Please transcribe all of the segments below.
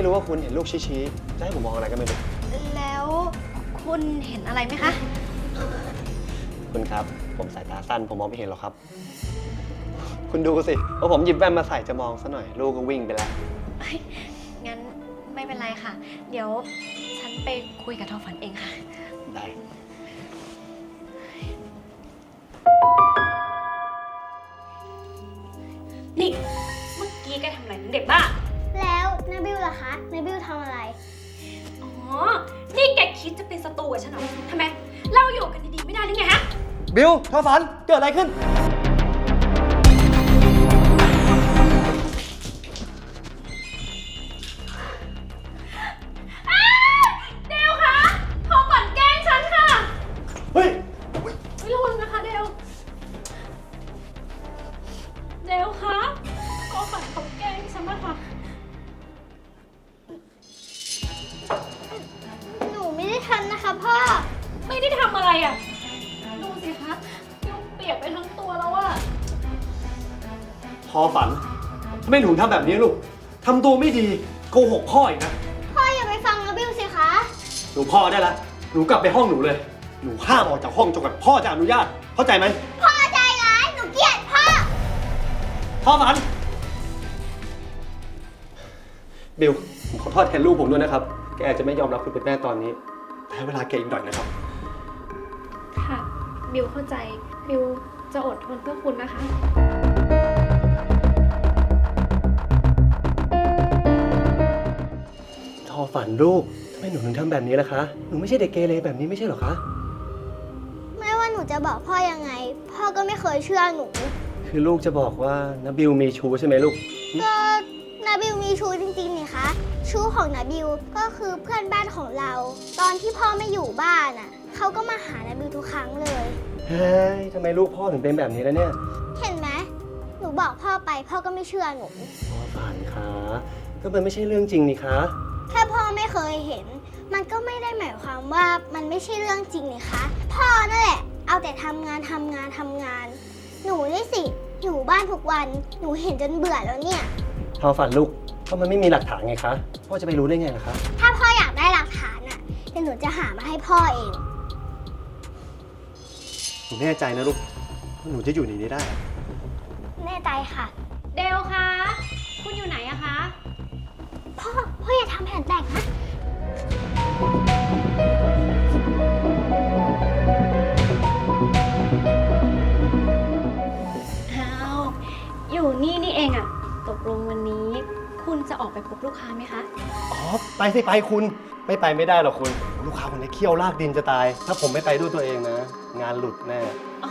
ไม่รู้ว่าคุณเห็นลูกชี้ๆจะให้ผมมองอะไรก็ไม่รู้ แล้วคุณเห็นอะไรไหมคะ คุณครับ ผมสายตาสั้น ผมมองไม่เห็นหรอกครับ คุณดูสิพอผมหยิบแว่นมาใส่จะมองซะหน่อย ลูกก็วิ่งไปแล้ว งั้นไม่เป็นไรค่ะ เดี๋ยวฉันไปคุยกับทอฝันเองค่ะ ได้ นี่ เมื่อกี้แกทำอะไรนะเด็กบ้าแล้ว นาบิวล่ะคะนาบิวทำอะไร อ๋อ นี่แกคิดจะเป็นศัตรูกับฉันเหรอทำไม เราอยู่กันดีๆไม่ได้หรือไงฮะ บิวท้าฝัน เกิดอะไรขึ้น อะไรอะ ดูสิคะเดวเปียกไปทั้งตัวแล้วอะพอฝันทำไมหนูทำแบบนี้ลูกทำตัวไม่ดีโกหกพ่ออีกนะ พ่ออย่าไปฟังนาบิวสิคะ หนูพ่อได้ละ หนูกลับไปห้องหนูเลย หนูห้ามออกจากห้องจนกว่าพ่อจะอนุญาต เข้าใจไหม พ่อใจร้ายหนูเกลียดพ่อ พ่อฝัน บิวผมขอโทษแทนลูกผมด้วยนะครับ แกอาจจะไม่ยอมรับคุณเป็นแม่ตอนนี้แต่ให้เวลาแกอีกหน่อยนะครับ ค่ะ บิวเข้าใจ บิวจะอดทนเพื่อคุณนะคะ ทอฝันลูกทำไมหนูถึงทำแบบนี้ล่ะคะ หนูไม่ใช่เด็กเกเรแบบนี้ไม่ใช่เหรอคะ ไม่ว่าหนูจะบอกพ่อยังไง พ่อก็ไม่เคยเชื่อหนู คือลูกจะบอกว่านาบิวมีชู้ใช่ไหมลูก ก็ นาบิวมีชู้จริงๆนี่คะชู้ของนาบิวก็คือเพื่อนบ้านของเรา ตอนที่พ่อไม่อยู่บ้านอะเขาก็มาหานาบิวทุกครั้งเลย เฮ้ยทำไมลูกพ่อถึงเป็นแบบนี้แล้วเนี่ย เห็นไหมหนูบอกพ่อไปพ่อก็ไม่เชื่อหนูทอฝันคะก็มันไม่ใช่เรื่องจริงนี่คะแค่พ่อไม่เคยเห็น มันก็ไม่ได้หมายความว่ามันไม่ใช่เรื่องจริงนี่คะ พ่อนั่นแหละ เอาแต่ทำงานทำงานทำงาน หนูนี่สิอยู่บ้านทุกวัน หนูเห็นจนเบื่อแล้วเนี่ย ทอฝันลูกเพราะมันไม่มีหลักฐานไงคะ พ่อจะไปรู้ได้ไงล่ะคะ ถ้าพ่ออยากได้หลักฐานอะเดี๋ยวหนูจะหามาให้พ่อเอง หนูแน่ใจนะลูกว่าหนูจะอยู่ในนี้ได้ แน่ใจค่ะ เดลคะ คุณอยู่ไหนอะคะ พ่อ พ่ออย่าทำแผนแตกนะ อ้าว อยู่นี่นี่เองอะต กลงวันนี้ คุณจะออกไปพบลูกค้าไหมคะ อ๋อ ไปสิไปคุณ ไม่ไปไม่ได้หรอกคุณ ลูกค้าคนนี้เคี่ยวลากดินจะตาย ถ้าผมไม่ไปด้วยตัวเองนะ งานหลุดแน่อ๋อ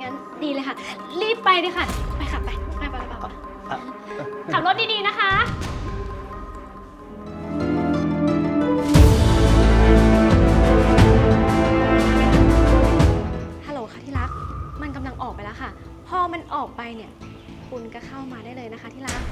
งั้นดีเลยค่ะ รีบไปเลยค่ะ ไปค่ะไปไปไปไปไปอะขับรถดีๆนะคะ ฮัลโหลค่ะที่รัก มันกำลังออกไปแล้วค่ะ พอมันออกไปเนี่ย คุณก็เข้ามาได้เลยนะคะที่รัก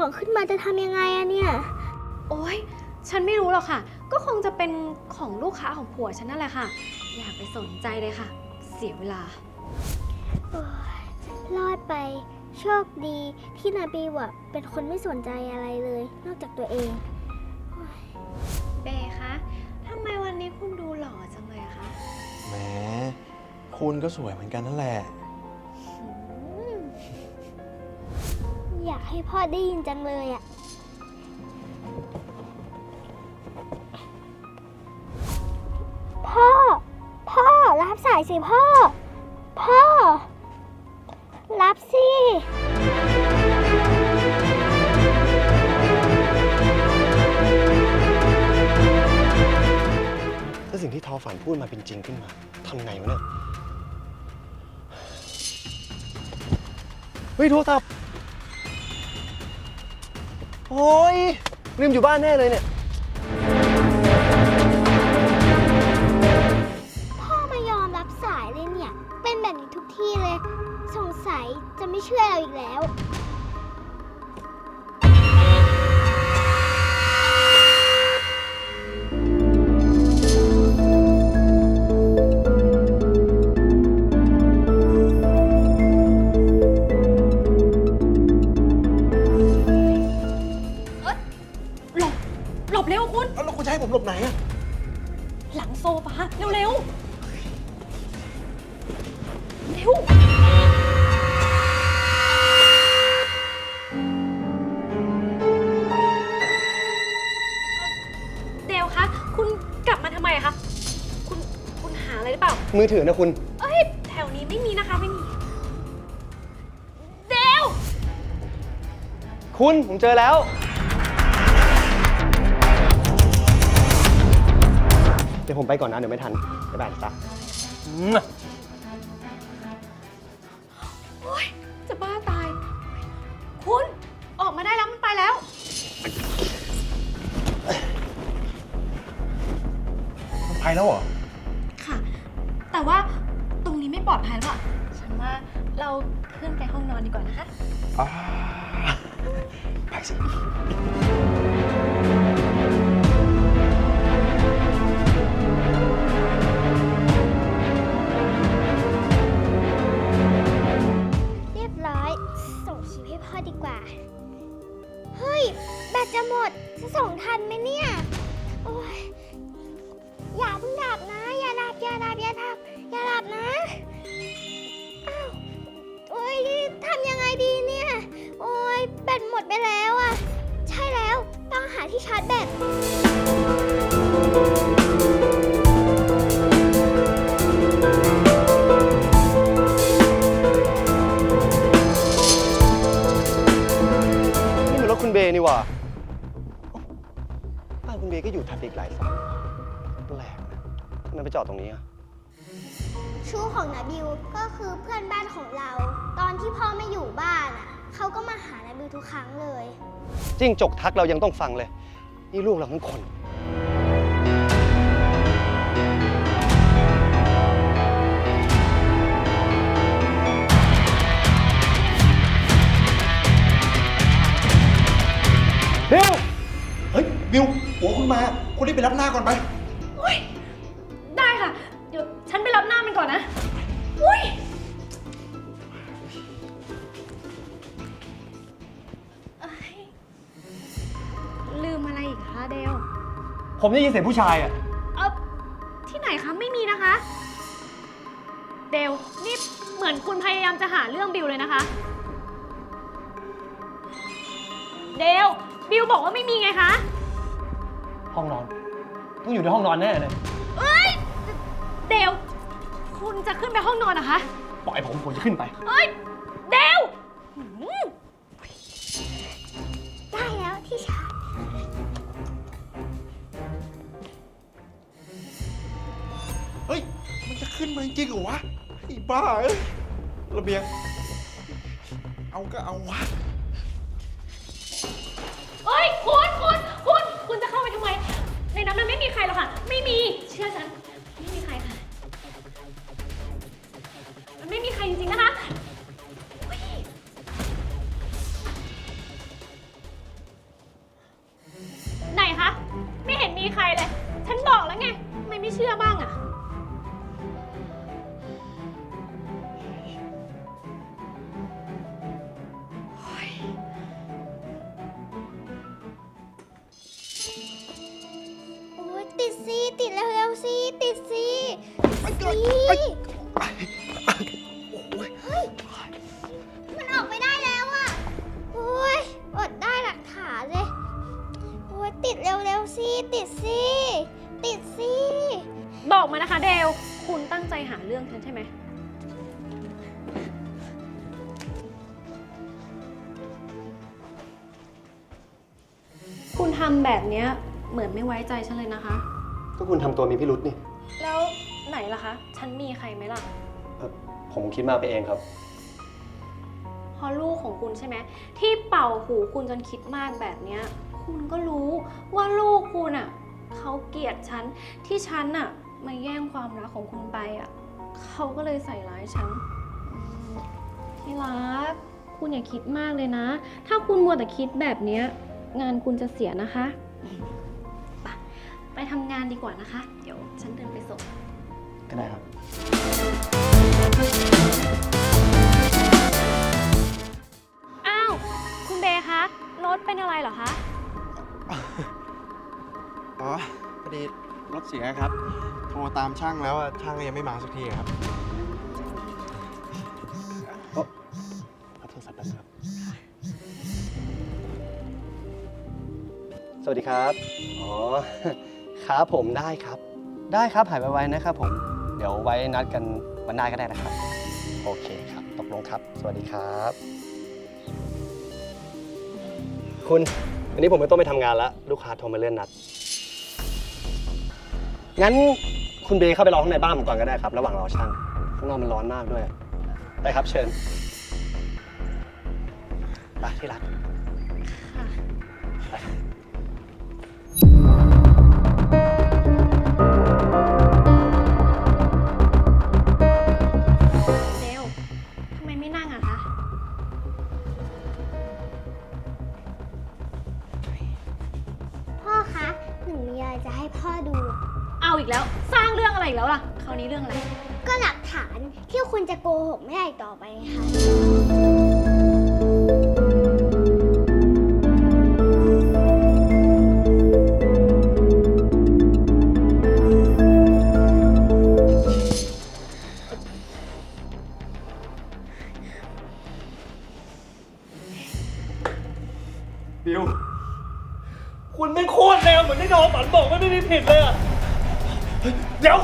กล่องขึ้นมาจะทำยังไงอะเนี่ย โอ๊ย ฉันไม่รู้หรอกค่ะ ก็คงจะเป็นของลูกค้าของผัวฉันนั่นแหละค่ะ อย่าไปสนใจเลยค่ะ เสียเวลา โอ๊ยรอดไป โชคดีที่นาบีวะเป็นคนไม่สนใจอะไรเลย นอกจากตัวเองเบคะทำไมวันนี้คุณดูหล่อจังเลยอะคะ แหมคุณก็สวยเหมือนกันนั่นแหละอืมอยากให้พ่อได้ยินจังเลยอะพ่อ พ่อรับสายสิพ่อ พ่อ รับสิถ้าสิ่งที่ทอฝันพูดมาเป็นจริงขึ้นมาทำไงวะเนี่ย เฮ้ยโทรศัพท์ โอ้ยลืมอยู่บ้านแน่เลยเนี่ย พ่อไม่ยอมรับสายเลยเนี่ย เป็นแบบนี้ทุกที่เลย สงสัยจะไม่เชื่อเราอีกแล้ว หลบเร็วคุณแล้วคุณจะให้ผมหลบไหนอะหลังโซฟาเร็วเร็วเร็วเดวคะคุณกลับมาทำไมอะคะคุณคุณหาอะไรหรือเปล่า มือถือนะคุณ เอ้ยแถวนี้ไม่มีนะคะไม่มี เดว คุณผมเจอแล้ว ผมไปก่อนนะ เดี๋ยวไม่ทัน บ๊ายบายจ้ะโอ๊ยจะบ้าตาย คุณ ออกมาได้แล้วมันไปแล้ว มันไปแล้วเหรอ ค่ะ แต่ว่าตรงนี้ไม่ปลอดภัยแล้วอะฉันว่าเราขึ้นไปห้องนอนดีกว่านะคะอ่าไปสิ เฮ้ย แบตจะหมด จะส่งทันไหมเนี่ย โอ้ย อย่าเพิ่งดับนะ อย่าดับ อย่าดับ อย่าดับ อย่าดับนะ อ้าว โอ้ยทำยังไงดีเนี่ย โอ้ย แบตหมดไปแล้วอะ ใช่แล้ว ต้องหาที่ชาร์จแบต นรถคุณเบย์นี่หว่าเอ้าบ้านคุณเบย์ก็อยู่ถัดไปอีกหลายซอยแปลกนะทำไมไปจอดตรงนี้อะชูของนาบิวก็คือเพื่อนบ้านของเรา ตอนที่พ่อไม่อยู่บ้านอะเขาก็มาหานาบิวทุกครั้งเลย จิ้งจกทักเรายังต้องฟังเลย นี่ลูกเราทั้งคน รีบไปรับหน้าก่อนไป อุ้ยได้ค่ะ เดี๋ยวฉันไปรับหน้ามันก่อนนะ อุ้ยเอ้ยลืมอะไรอีกคะเดวผมได้ยินเสียงผู้ชายอะ เออที่ไหนคะไม่มีนะคะ เดวนี่เหมือนคุณพยายามจะหาเรื่องบิวเลยนะคะ เดวบิวบอกว่าไม่มีไงคะ ห้องนอน ต้องอยู่ในห้องนอนแน่เลย เอ้ย เดวคุณจะขึ้นไปห้องนอนนะคะ ปล่อยผมผมจะขึ้นไป เอ้ย เดวหืมได้แล้วที่ชาร์จเฮ้ย มันจะขึ้นมาจริงๆเหรอวะไอ้บ้าเอ้ยระเบียง เอาก็เอาวะ นั้นมันไม่มีใครหรอกค่ะ ไม่มี เชื่อฉัน สิติดเร็วๆสิติดสิติดสิเฮ้ยมันออกไม่ได้แล้วอะโอ้ยอดได้หลักฐานเลยโอ้ยติดเร็วๆสิติดสิติดสิบอกมานะคะเดลคุณตั้งใจหาเรื่องฉันใช่ไหม คุณทำแบบเนี้ยเหมือนไม่ไว้ใจฉันเลยนะคะ ก็คุณทำตัวมีพิรุษนี่แล้วไหนล่ะคะ ฉันมีใครไหมล่ะ เอ่อผมคิดมากไปเองครับฮเพราะลูกของคุณใช่ไหมที่เป่าหูคุณจนคิดมากแบบเนี้ย คุณก็รู้ว่าลูกคุณอะเขาเกลียดฉันที่ฉันอะมาแย่งความรักของคุณไปอะเขาก็เลยใส่ร้ายฉันอืมที่รักคุณอย่าคิดมากเลยนะ ถ้าคุณมัวแต่คิดแบบเนี้ยงานคุณจะเสียนะคะไป ไปทำงานดีกว่านะคะ เดี๋ยวฉันเดินไปส่ง ก็ได้ครับ อ้าว คุณเบย์คะรถเป็นอะไรเหรอคะ อ๋อพอดีรถเสียครับ โทรตามช่างแล้วอะช่างก็ยังไม่มาสักทีครับโอ๊ะขอโทรศัพท์แป๊บนึงครับ สวัสดีครับ อ๋อ ครับผมได้ครับ ได้ครับหายไวๆนะครับผม เดี๋ยวไว้นัดกันวันหน้าก็ได้นะครับ โอเคครับ ตกลงครับ สวัสดีครับ คุณวันนี้ผมไม่ต้องไปทำงานแล้วลูกค้าโทรมาเลื่อนนัด งั้นคุณเบย์เข้าไปรอข้างในบ้านผมก่อนก็ได้ครับ ระหว่างรอช่างข้างนอกมันร้อนมากด้วย ได้ครับเชิญไปที่รัก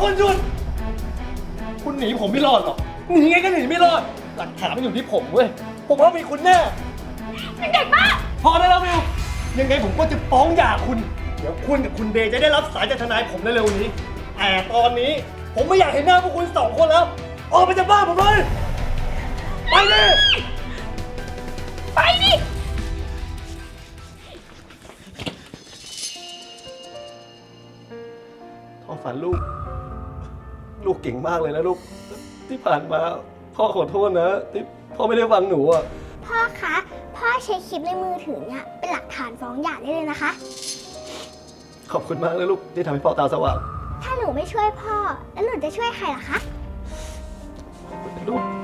คุณหยุด คุณหนีผมไม่รอดหรอกหนีไงก็หนีไม่รอด หลักฐานมันอยู่ที่ผมเว้ย ผมว่ามีคุณแน่เด็กบ้าพอได้แล้วบิว ยังไงผมก็จะฟ้องหย่าคุณ เดี๋ยวคุณกับคุณเบย์จะได้รับสายจากทนายผมเร็วๆนี้ แต่ตอนนี้ผมไม่อยากเห็นหน้าพวกคุณสองคนแล้ว ออกไปจากบ้านผมเลย ไปเลย ไปดิพ่อฝันลูก ลูกเก่งมากเลยนะลูกที่ผ่านมา พ่อขอโทษนะที่พ่อไม่ได้ฟังหนูอะพ่อคะ พ่อใช้คลิปในมือถือเนี่ยเป็นหลักฐานฟ้องหย่าได้เลยนะคะ ขอบคุณมากเลยลูกที่ทำให้พ่อตาสว่างถ้าหนูไม่ช่วยพ่อ แล้วหนูจะช่วยใครล่ะคะ ลูก